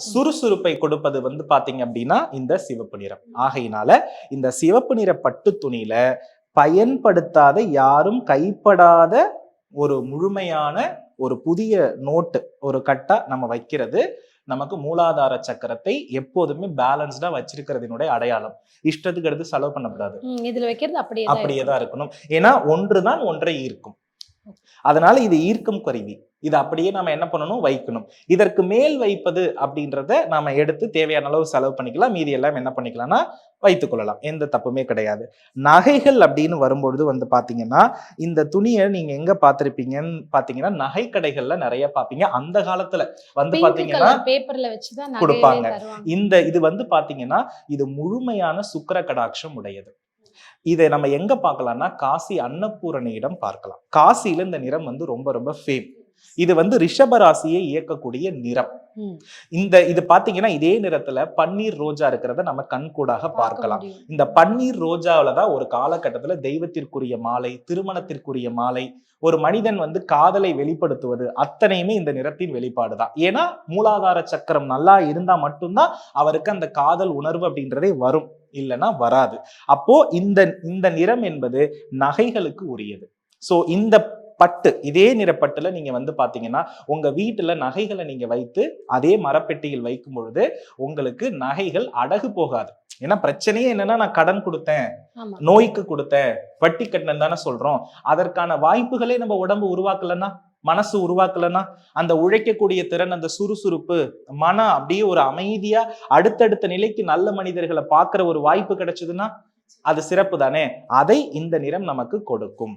சுறுசுறுப்பை கொடுப்பது வந்து பாத்தீங்க அப்படின்னா இந்த சிவப்பு நிறம். ஆகையினால இந்த சிவப்பு நிற பட்டு துணியில பயன்படுத்தாத யாரும் கைப்படாத ஒரு முழுமையான ஒரு புதிய நோட்டு ஒரு கட்டா நம்ம வைக்கிறது நமக்கு மூலாதார சக்கரத்தை எப்போதுமே பேலன்ஸ்டா வச்சிருக்கிறதுனுடைய அடையாளம். இஷ்டத்துக்கு எடுத்து செலவு பண்ணக்கூடாது. இதுல வைக்கிறது அப்படியே தான் அப்படியே தான் இருக்கணும். ஏன்னா ஒன்றுதான் ஒன்றை ஈர்க்கும். அதனால இது ஈர்க்கும் கருவி இது அப்படியே நாம என்ன பண்ணணும்? வைக்கணும். இதற்கு மேல் வைப்பது அப்படின்றத நாம எடுத்து தேவையான அளவு செலவு பண்ணிக்கலாம். மீதி எல்லாம் என்ன பண்ணிக்கலாம்னா வைத்துக் கொள்ளலாம். எந்த தப்புமே கிடையாது. நகைகள் அப்படின்னு வரும்பொழுது வந்து பாத்தீங்கன்னா இந்த துணியை நீங்க எங்க பார்த்திருப்பீங்கன்னு பாத்தீங்கன்னா நகை கடைகள்ல நிறைய பாப்பீங்க அந்த காலத்துல வந்து பாத்தீங்கன்னா பேப்பர்ல வச்சுதான் கொடுப்பாங்க. இந்த இது வந்து பாத்தீங்கன்னா இது முழுமையான சுக்கிர கடாட்சம் உடையது. இதை நம்ம எங்க பார்க்கலாம்னா காசி அன்னபூரணியிடம் பார்க்கலாம். காசியில இந்த நிறம் வந்து ரொம்ப ரொம்ப ஃபேம் இது வந்து ரிஷப ராசியை இயக்கக்கூடிய நிறம். இந்த இது பாத்தீங்கன்னா இதே நிறத்துல பன்னீர் ரோஜா இருக்கிறத நம்ம கண்கூடாக பார்க்க பார்க்கலாம். இந்த பன்னீர் ரோஜாவில தான் ஒரு காலகட்டத்துல தெய்வத்திற்குரிய மாலை திருமணத்திற்குரிய மாலை ஒரு மனிதன் வந்து காதலை வெளிப்படுத்துவது அத்தனையுமே இந்த நிறத்தின் வெளிப்பாடு தான். ஏன்னா மூலாதார சக்கரம் நல்லா இருந்தா மட்டும்தான் அவருக்கு அந்த காதல் உணர்வு அப்படின்றதே வரும். இல்லைன்னா வராது. அப்போ இந்த இந்த நிறம் என்பது நகைகளுக்கு உரியது. சோ இந்த பட்டு இதே நிறப்பட்டுல நீங்க வந்து பாத்தீங்கன்னா உங்க வீட்டுல நகைகளை நீங்க வைத்து அதே மரப்பெட்டியில் வைக்கும் பொழுது உங்களுக்கு நகைகள் அடகு போகாது. ஏன்னா பிரச்சனையே என்னன்னா நான் கடன் கொடுத்தேன் நோய்க்கு கொடுத்தேன் வட்டி கட்டினேன் தானே சொல்றோம். அதற்கான வாய்ப்புகளே நம்ம உடம்பு உருவாக்கலன்னா மனசு உருவாக்கலன்னா அந்த உழைக்கக்கூடிய திறன் அந்த சுறுசுறுப்பு மன அப்படியே ஒரு அமைதியா அடுத்தடுத்த நிலைக்கு நல்ல மனிதர்களை பார்க்குற ஒரு வாய்ப்பு கிடைச்சதுன்னா அது சிறப்பு தானே அதை இந்த நிறம் நமக்கு கொடுக்கும்.